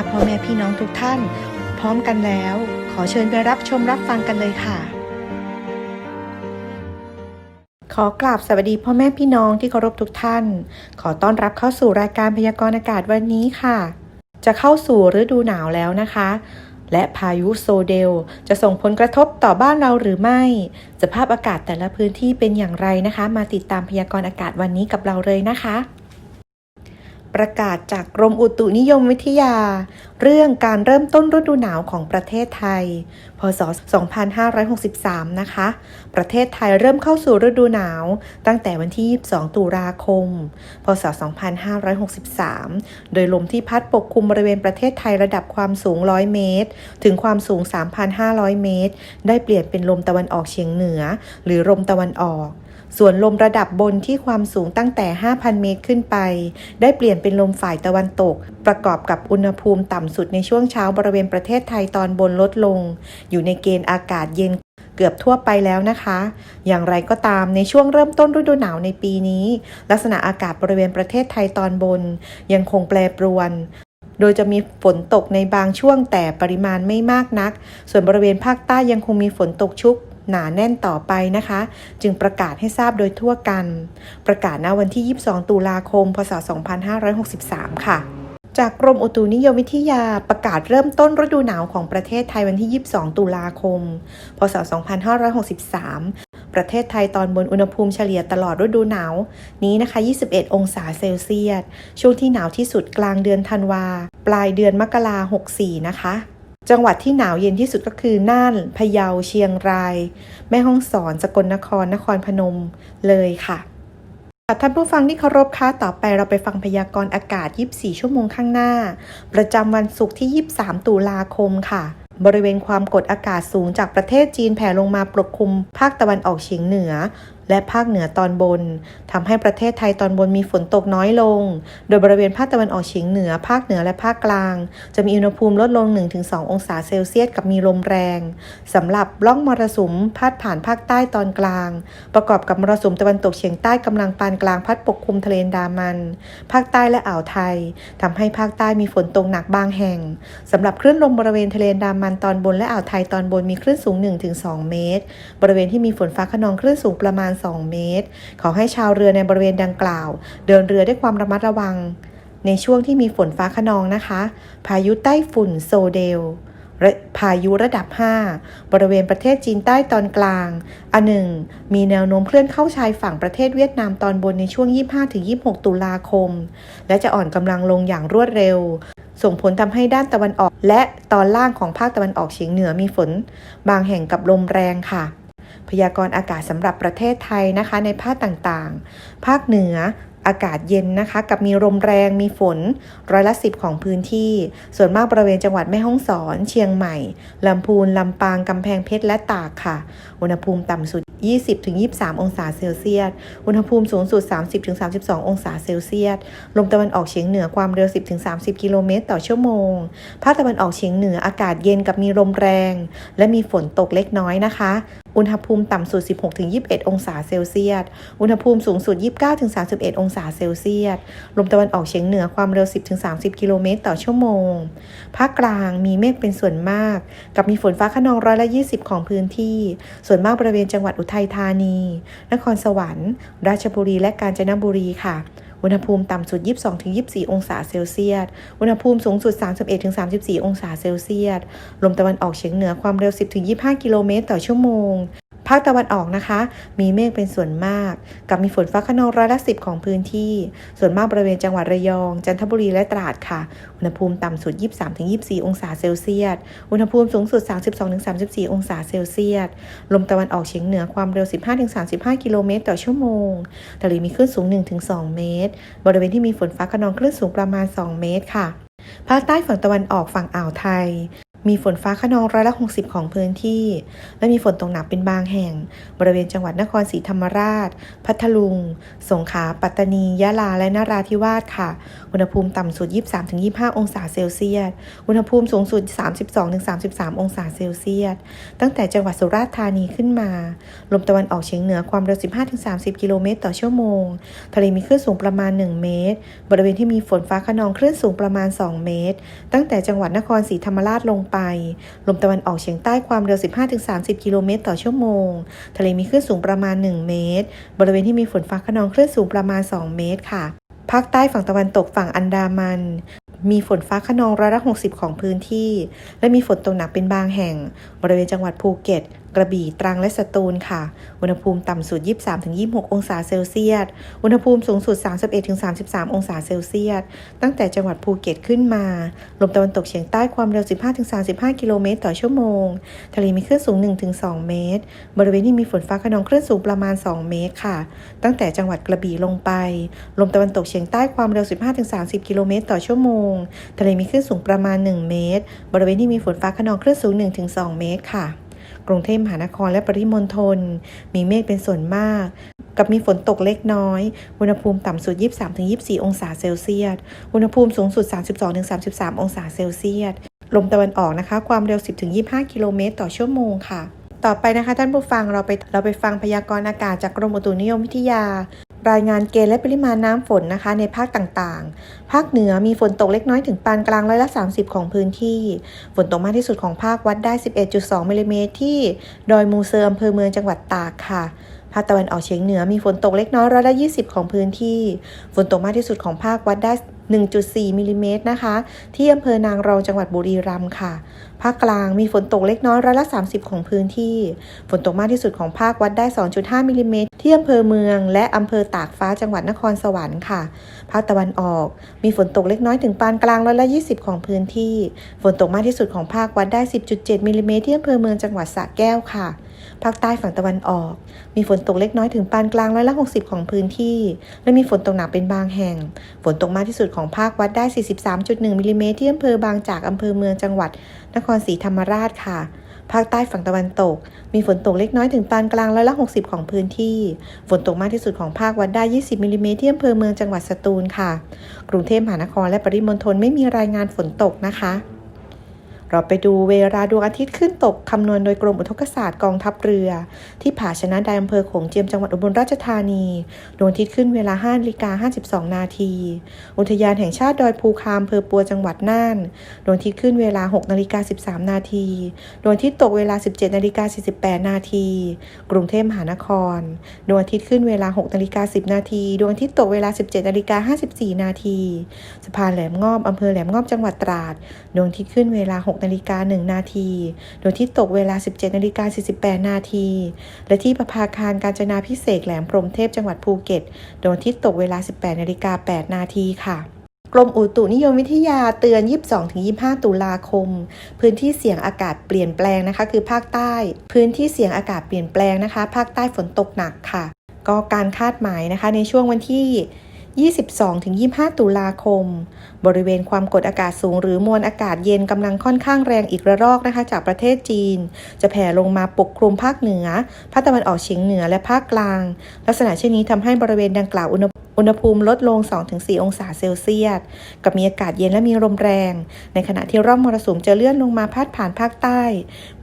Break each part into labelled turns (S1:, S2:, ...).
S1: ถ้าพ่อแม่พี่น้องทุกท่าน พร้อมกันแล้ว ขอเชิญไปรับชมรับฟังกันเลยค่ะ ขอกราบสวัสดีพ่อแม่พี่น้องที่เคารพทุกท่าน ขอต้อนรับเข้าสู่รายการพยากรณ์อากาศวันนี้ค่ะ จะเข้าสู่ฤดูหนาวแล้วนะคะและพายุโซเดล จะส่งผลกระทบต่อบ้านเราหรือไม่ สภาพอากาศแต่ละพื้นที่เป็นอย่างไรนะคะ มาติดตามพยากรณ์อากาศวันนี้กับเราเลยนะคะ ประกาศจากกรมอุตุนิยมวิทยา เรื่องการเริ่มต้นฤดูหนาวของประเทศไทย พศ 2563 นะคะ ประเทศไทยเริ่มเข้าสู่ฤดูหนาว ตั้งแต่วันที่ 22 ตุลาคม พศ 2563 โดยลมที่พัดปกคลุมบริเวณประเทศไทยระดับความสูง 100 เมตร ถึงความสูง 3,500 เมตร ได้เปลี่ยนเป็นลมตะวันออกเฉียงเหนือ หรือลมตะวันออก ส่วนลมระดับบนที่ความสูงตั้งแต่ 5,000 เมตรขึ้นไป ได้เปลี่ยนเป็นลมฝ่ายตะวันตก ประกอบกับอุณหภูมิต่ำสุดในช่วงเช้าบริเวณประเทศไทยตอนบนลดลง อยู่ในเกณฑ์อากาศเย็นเกือบทั่วไปแล้วนะคะ อย่างไรก็ตามในช่วงเริ่มต้นฤดูหนาวในปีนี้ ลักษณะอากาศบริเวณประเทศไทยตอนบน ยังคงแปรปรวนโดยจะมีฝนตกในบางช่วงแต่ปริมาณไม่มากนัก ส่วนบริเวณภาคใต้ยังคงมีฝนตกชุก หนาแน่นต่อไปนะคะ จึงประกาศให้ทราบโดยทั่วกัน ประกาศณวันที่ 22 ตุลาคม พศ 2563 ค่ะจากกรมอุตุนิยมวิทยาประกาศเริ่มต้นฤดูหนาวของประเทศไทยวันที่ 22 ตุลาคม พศ 2563 ประเทศไทยตอนบนอุณหภูมิเฉลี่ยตลอดฤดูหนาว นี้นะคะ 21 องศาเซลเซียส ช่วงที่หนาวที่สุดกลางเดือนธันวา ปลายเดือนมกรา64 นะคะ จังหวัดที่หนาวเย็นที่สุดก็คือน่านพะเยาเชียงราย แม่ฮ่องสอนสกลนครนครพนมเลยค่ะท่านผู้ฟังที่เคารพคะต่อไปเราไปฟังพยากรณ์อากาศ 24 ชั่วโมงข้างหน้า ประจำวันศุกร์ที่ 23 ตุลาคมค่ะ บริเวณความกดอากาศสูงจากประเทศจีนแผ่ลงมาปกคลุมภาคตะวันออกเฉียงเหนือ และภาคเหนือตอนบนทำให้ประเทศไทยตอนบนมีฝนตกน้อยลง โดยบริเวณภาคตะวันออกเฉียงเหนือ ภาคเหนือและภาคกลาง จะมีอุณหภูมิลดลง 1-2 องศาเซลเซียสกับมีลมแรงสำหรับล่องมรสุมพาดผ่านภาคใต้ตอนกลาง ประกอบกับมรสุมตะวันตกเฉียงใต้กำลังปานกลางพัดปกคลุมทะเลดามัน ภาคใต้และอ่าวไทยทำให้ภาคใต้มีฝนตกหนักบางแห่งสำหรับคลื่นลมบริเวณทะเลดามันตอนบนและอ่าวไทยตอนบนมีคลื่นสูง 1-2 เมตร บริเวณที่มีฝนฟ้าขนองคลื่นสูงประมาณ2 เมตร ขอให้ชาวเรือในบริเวณดังกล่าว เดินเรือด้วยความระมัดระวัง ในช่วงที่มีฝนฟ้าขนองนะคะ พายุใต้ฝุ่นโซเดลและพายุระดับ 5 บริเวณประเทศจีนใต้ตอนกลาง อันหนึ่ง มีแนวโน้มเคลื่อนเข้าชายฝั่งประเทศเวียดนามตอนบนในช่วง 25-26 ตุลาคม และจะอ่อนกำลังลงอย่างรวดเร็ว ส่งผลทำให้ด้านตะวันออก และตอนล่างของภาคตะวันออกเฉียงเหนือมีฝน บางแห่งกับลมแรงค่ะ พยากรณ์อากาศสำหรับประเทศไทยนะคะ ในภาคต่างๆ ภาคเหนืออากาศเย็นนะคะ กับมีลมแรงมีฝนร้อยละสิบของพื้นที่ ส่วนมากบริเวณจังหวัดแม่ฮ่องสอน เชียงใหม่ลำพูนลำปางกำแพงเพชรและตากค่ะ อุณหภูมิต่ำสุด 20-23 องศาเซลเซียส อุณหภูมิสูงสุด 30-32 องศาเซลเซียส ลมตะวันออกเฉียงเหนือความเร็ว 10-30 กิโลเมตรต่อชั่วโมง ภาคตะวันออกเฉียงเหนืออากาศเย็นกับมีลมแรง และมีฝนตกเล็กน้อยนะคะ อุณหภูมิต่ำสุด 16-21 องศาเซลเซียส อุณหภูมิสูงสุด 29-31 องศาเซลเซียส ลมตะวันออกเฉียงเหนือความเร็ว 10-30 กิโลเมตรต่อชั่วโมง ภาคกลางมีเมฆเป็นส่วนมาก กับมีฝนฟ้าขนองร้อยละ20 ของพื้นที่ ส่วนมากบริเวณจังหวัดอุทัยธานี นครสวรรค์ ราชบุรี และกาญจนบุรีค่ะ อุณหภูมิต่ำสุด 22-24 องศาเซลเซียส อุณหภูมิสูงสุด 31-34 องศาเซลเซียส ลมตะวันออกเฉียงเหนือความเร็ว 10-25 กิโลเมตรต่อชั่วโมง ภาคตะวันออกนะคะ มีเมฆเป็นส่วนมาก กับมีฝนฟ้าขนองร้อยละสิบของพื้นที่ ส่วนมากบริเวณจังหวัดระยอง จันทบุรีและตราดค่ะ อุณหภูมิต่ำสุด 23-24 องศาเซลเซียส อุณหภูมิสูงสุด 32-34 องศาเซลเซียส ลมตะวันออกเฉียงเหนือความเร็ว 15-35 กิโลเมตรต่อชั่วโมงทะเลมีคลื่นสูง 1-2 เมตร บริเวณที่มีฝนฟ้าขนองคลื่นสูงประมาณ 2 เมตรค่ะภาคใต้ฝั่งตะวันออกฝั่งอ่าวไทย มีฝนฟ้าขนองร้อยละ 60 ของพื้นที่ และมีฝนตกหนักเป็นบางแห่ง บริเวณจังหวัดนครศรีธรรมราช พัทลุง สงขลา ปัตตานี ยะลา และนราธิวาสค่ะ อุณหภูมิต่ำสุด 23-25 องศาเซลเซียส อุณหภูมิสูงสุด 32-33 องศาเซลเซียส ตั้งแต่จังหวัดสุราษฎร์ธานีขึ้นมา ลมตะวันออกเฉียงเหนือความเร็ว 15-30 กิโลเมตรต่อชั่วโมง ทะเลมีคลื่นสูงประมาณ 1 เมตร บริเวณที่มีฝนฟ้าขนองคลื่นสูงประมาณ 2 เมตร ตั้งแต่จังหวัดนครศรีธรรมราชลงไป ลมตะวันออกเฉียงใต้ความเร็ว 15-30 กิโลเมตรต่อชั่วโมง ทะเลมีคลื่นสูงประมาณ 1 เมตร บริเวณที่มีฝนฟ้าขนองคลื่นสูงประมาณ 2 เมตรค่ะ ภาคใต้ฝั่งตะวันตกฝั่งอันดามัน มีฝนฟ้าขนองร้อยละ 60 ของพื้นที่ และมีฝนตกหนักเป็นบางแห่ง บริเวณจังหวัดภูเก็ตกระบี่ตรังและสตูลค่ะ อุณหภูมิต่ำสุด 23-26 องศาเซลเซียส อุณหภูมิสูงสุด 31-33 องศาเซลเซียส ตั้งแต่จังหวัดภูเก็ตขึ้นมา ลมตะวันตกเฉียงใต้ความเร็ว 15-35 กิโลเมตรต่อชั่วโมง ทะเลมีคลื่นสูง 1-2 เมตร บริเวณที่มีฝนฟ้าขนองคลื่นสูงประมาณ 2 เมตรค่ะ ตั้งแต่จังหวัดกระบี่ลงไป ลมตะวันตกเฉียงใต้ความเร็ว 15-30 กิโลเมตรต่อชั่วโมง ทะเลมีคลื่นสูงประมาณ 1 เมตร บริเวณที่มีฝนฟ้าขนองคลื่นสูง 1-2 เมตรค่ะ กรุงเทพมหานครและปริมณฑลมีเมฆเป็นส่วนมาก กับมีฝนตกเล็กน้อย อุณหภูมิต่ำสุด 23-24 องศาเซลเซียส อุณหภูมิสูงสุด 32-33 องศาเซลเซียส ลมตะวันออกนะคะ ความเร็ว 10-25 กิโลเมตรต่อชั่วโมงค่ะ ต่อไปนะคะท่านผู้ฟังเราไปเราไปฟังพยากรณ์อากาศจากกรมอุตุนิยมวิทยา รายงานเกณฑ์และปริมาณน้ำฝนนะคะ ในภาคต่างๆ ภาคเหนือมีฝนตกเล็กน้อยถึงปานกลางร้อยละ 30 ของพื้นที่ ฝนตกมากที่สุดของภาควัดได้ 11.2มิลลิเมตรที่ดอยมูเซอร์อำเภอเมืองจังหวัดตากค่ะ ภาคตะวันออกเฉียงเหนือมีฝนตกเล็กน้อยร้อยละ 20 ของพื้นที่ ฝนตกมากที่สุดของภาควัดได้ 1.4มิลลิเมตรนะคะ ที่อำเภอนางรองจังหวัดบุรีรัมย์ค่ะ ภาคกลางมีฝนตกเล็กน้อยร้อยละ 30 ของพื้นที่ ฝนตกมากที่สุดของภาควัดได้ 2.5มิลลิเมตรที่อำเภอเมืองและอำเภอตากฟ้าจังหวัดนครสวรรค์ค่ะ ภาคตะวันออก มีฝนตกเล็กน้อยถึงปานกลางร้อยละ 20 ของพื้นที่ ฝนตกมากที่สุดของภาควัดได้ 10.7มิลลิเมตรที่อำเภอเมืองจังหวัดสระแก้วค่ะ ภาคใต้ฝั่งตะวันออก มีฝนตกเล็กน้อยถึงปานกลางร้อยละ 60 ของพื้นที่ และมีฝนตกหนักเป็นบางแห่ง ฝนตกมากที่สุดของภาควัดได้ 43.1มิลลิเมตรที่อำเภอบางจากอำเภอเมืองจังหวัด นครศรีธรรมราชค่ะภาคใต้ฝั่งตะวันตก มีฝนตกเล็กน้อยถึงปานกลางร้อยละ 60 ของพื้นที่ ฝนตกมากที่สุดของภาควัดได้ 20มิลลิเมตรที่อำเภอเมืองจังหวัดสตูลค่ะ กรุงเทพมหานครและปริมณฑลไม่มีรายงานฝนตกนะคะ เราไปดูเวลาดวงอาทิตย์ขึ้นตกคำนวณโดยกรมอุทกศาสตร์กองทัพเรือ ที่ผาชนะไดอำเภอโขงเจียมจังหวัดอุบลราชธานี ดวงอาทิตย์ขึ้นเวลา5นาฬิกา52 นาที อุทยานแห่งชาติดอยภูคามอำเภอปัวจังหวัดน่าน ดวงอาทิตย์ขึ้นเวลา6นาฬิกา13 นาที ดวงอาทิตย์ตกเวลา 17นาฬิกา48 นาที กรุงเทพมหานคร ดวงอาทิตย์ขึ้นเวลา6นาฬิกา10 นาที ดวงอาทิตย์ตกเวลา 17นาฬิกา54 นาที สะพานแหลมงอบอำเภอแหลมงอบจังหวัดตราด ดวงอาทิตย์ขึ้นเวลา6นาฬิกา1นาทีดวงอาทิตย์ตกเวลา 17นาฬิกา48นาทีและที่ประภาคารการจนาพิเศษแหลมพรมเทพจังหวัดภูเก็ตดวงอาทิตย์ตกเวลา 18นาฬิกา8นาทีค่ะกรมอุตุนิยมวิทยาเตือน 22-25 ตุลาคม พื้นที่เสี่ยงอากาศเปลี่ยนแปลงนะคะ คือภาคใต้ พื้นที่เสี่ยงอากาศเปลี่ยนแปลงนะคะ ภาคใต้ฝนตกหนักค่ะ ก็การคาดหมายนะคะ ในช่วงวันที่ 22-25 ตุลาคม บริเวณความกดอากาศสูงหรือมวลอากาศเย็นกำลังค่อนข้างแรงอีกระลอกนะคะ จากประเทศจีน จะแผ่ลงมาปกคลุมภาคเหนือ ภาคตะวันออกเฉียงเหนือและภาคกลาง ลักษณะเช่นนี้ทำให้บริเวณดังกล่าวอุณห อุณหภูมิลดลง 2-4 องศาเซลเซียส กับมีอากาศเย็นและมีลมแรง ในขณะที่ร่องมรสุมจะเลื่อนลงมาพาดผ่านภาคใต้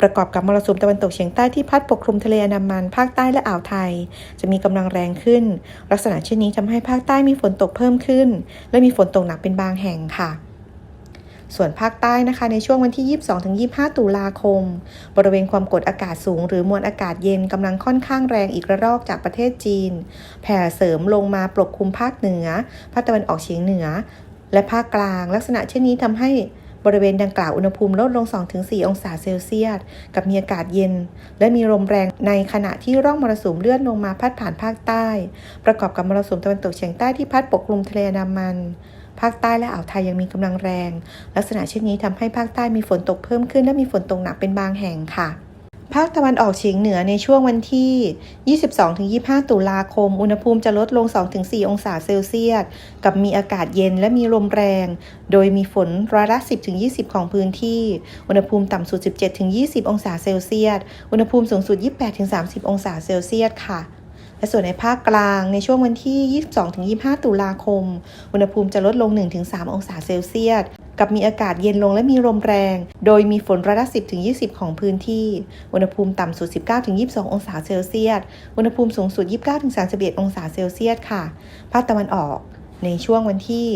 S1: ประกอบกับมรสุมตะวันตกเฉียงใต้ที่พัดปกคลุมทะเลอันดามัน ภาคใต้และอ่าวไทย จะมีกำลังแรงขึ้น ลักษณะเช่นนี้ทำให้ภาคใต้มีฝนตกเพิ่มขึ้น และมีฝนตกหนักเป็นบางแห่งค่ะ ส่วนภาคใต้นะคะในช่วงวันที่ 22-25 ตุลาคม บริเวณความกดอากาศสูง หรือมวลอากาศเย็นกำลังค่อนข้างแรงอีกระลอกจากประเทศจีน แผ่เสริมลงมาปกคลุมภาคเหนือ ภาคตะวันออกเฉียงเหนือ และภาคกลาง ลักษณะเช่นนี้ทำให้บริเวณดังกล่าวอุณหภูมิลดลง 2-4 องศาเซลเซียส กับมีอากาศเย็น และมีลมแรงในขณะที่ร่องมรสุมเลื่อนลงมาพัดผ่านภาคใต้ ประกอบกับมรสุมตะวันตกเฉียงใต้ที่พัดปกคลุมทะเลอันดามัน ภาคใต้และอ่าวไทยยังมีกำลังแรง ลักษณะเช่นนี้ทำให้ภาคใต้มีฝนตกเพิ่มขึ้น และมีฝนตกหนักเป็นบางแห่งค่ะภาคตะวันออกเฉียงเหนือในช่วงวันที่ 22-25 ตุลาคม อุณหภูมิจะลดลง 2-4 องศาเซลเซียส กับมีอากาศเย็นและมีลมแรง โดยมีฝนร้อยละ 10-20 ของพื้นที่ อุณหภูมิต่ำสุด 17-20 องศาเซลเซียส อุณหภูมิสูงสุด 28-30 องศาเซลเซียสค่ะ และส่วนในภาคกลางในช่วงวันที่ 22-25 ตุลาคม อุณหภูมิจะลดลง 1-3 องศาเซลเซียส กับมีอากาศเย็นลงและมีลมแรง โดยมีฝนระดับ10-20 ของพื้นที่ อุณหภูมิต่ำสุด 19-22 องศาเซลเซียส อุณหภูมิสูงสุด 29-31 องศาเซลเซียสค่ะ ภาคตะวันออกในช่วงวันที่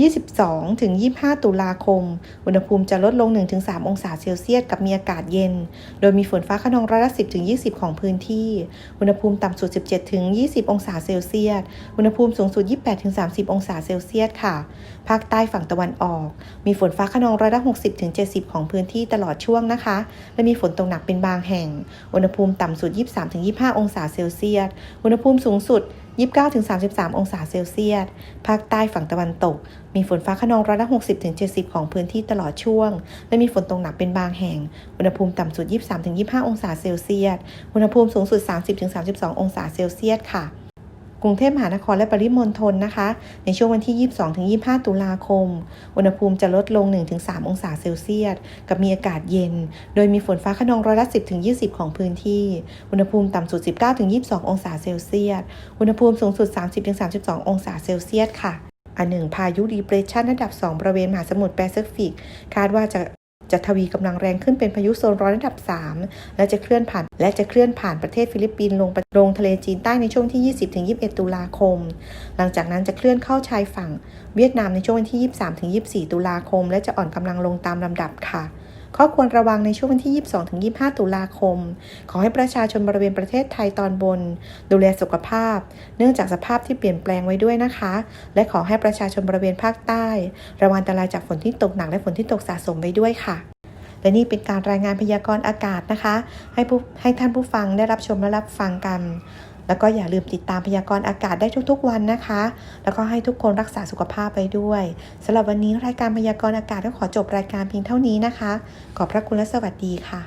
S1: 22 ถึง 25 ตุลาคม อุณหภูมิจะลดลง 1-3 องศาเซลเซียส กับมีอากาศเย็น โดยมีฝนฟ้าขนองร้อยละ10 ถึง 20 ของพื้นที่ อุณหภูมิต่ำสุด 17 ถึง 20 องศาเซลเซียส อุณหภูมิสูงสุด 28 ถึง 30 องศาเซลเซียส ค่ะ ภาคใต้ฝั่งตะวันออก มีฝนฟ้าขนองร้อยละ60 ถึง 70 ของพื้นที่ตลอดช่วงนะคะ และมีฝนตกหนักเป็นบางแห่ง อุณหภูมิต่ำสุด 23 ถึง 25 องศาเซลเซียส อุณหภูมิสูงสุด 29-33 องศาเซลเซียส ภาคใต้ฝั่งตะวันตก มีฝนฟ้าขนองร้อยละ60-70 ของพื้นที่ตลอดช่วง และมีฝนตกหนักเป็นบางแห่ง อุณหภูมิต่ำสุด 23-25 องศาเซลเซียส อุณหภูมิสูงสุด 30-32 องศาเซลเซียสค่ะ กรุงเทพมหานครและปริมณฑลนะคะ ในช่วงวันที่ 22-25 ตุลาคม อุณหภูมิจะลดลง 1-3 องศาเซลเซียส กับมีอากาศเย็น โดยมีฝนฟ้าขนองร้อยละ 10-20 ของพื้นที่ อุณหภูมิต่ำสุด 19-22 องศาเซลเซียส อุณหภูมิสูงสุด 30-32 องศาเซลเซียสค่ะอันหนึ่งพายุดีเปรสชันระดับ 2 บริเวณมหาสมุทรแปซิฟิก คาดว่าจะ จะทวีกำลังแรงขึ้นเป็นพายุโซนร้อนระดับ 3 และจะเคลื่อนผ่านและจะเคลื่อนผ่านประเทศฟิลิปปินส์ลงลงทะเลจีนใต้ในช่วงที่ 20-21 ตุลาคม หลังจากนั้นจะเคลื่อนเข้าชายฝั่งเวียดนามในช่วงวันที่ 23-24 ตุลาคม และจะอ่อนกำลังลงตามลำดับค่ะ ข้อควรระวังในช่วงวันที่ 22-25 ตุลาคม ขอให้ประชาชนบริเวณประเทศไทยตอนบน ดูแลสุขภาพ เนื่องจากสภาพที่เปลี่ยนแปลงไว้ด้วยนะคะ และขอให้ประชาชนบริเวณภาคใต้ ระวังอันตรายจากฝนที่ตกหนักและฝนที่ตกสะสมไว้ด้วยค่ะและนี่เป็นการรายงานพยากรณ์อากาศนะคะ ให้ผู้ให้ท่านผู้ฟังได้รับชมและรับฟังกัน แล้วก็อย่าลืมติดตามพยากรณ์อากาศได้ทุกๆวันนะคะ แล้วก็ให้ทุกคนรักษาสุขภาพไปด้วยสำหรับวันนี้รายการพยากรณ์อากาศก็ขอจบรายการเพียงเท่านี้นะคะ ขอบพระคุณและสวัสดีค่ะ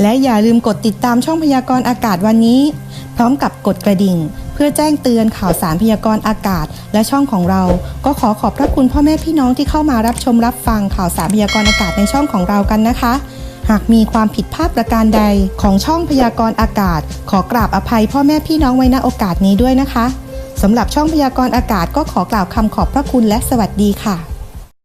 S1: และอย่าลืมกดติดตามช่องพยากรณ์อากาศวันนี้ พร้อมกับกดกระดิ่ง เพื่อแจ้งเตือนข่าวสารพยากรณ์อากาศ และช่องของเรา ก็ขอขอบพระคุณพ่อแม่พี่น้องที่เข้ามารับชมรับฟังข่าวสารพยากรณ์อากาศในช่องของเรากันนะคะ หากมีความผิดพลาดประการใดของช่องพยากรณ์อากาศ ขอกราบอภัยพ่อแม่พี่น้องไว้ณโอกาสนี้ด้วยนะคะสำหรับช่องพยากรณ์อากาศก็ขอกล่าวคำขอบพระคุณและสวัสดีค่ะ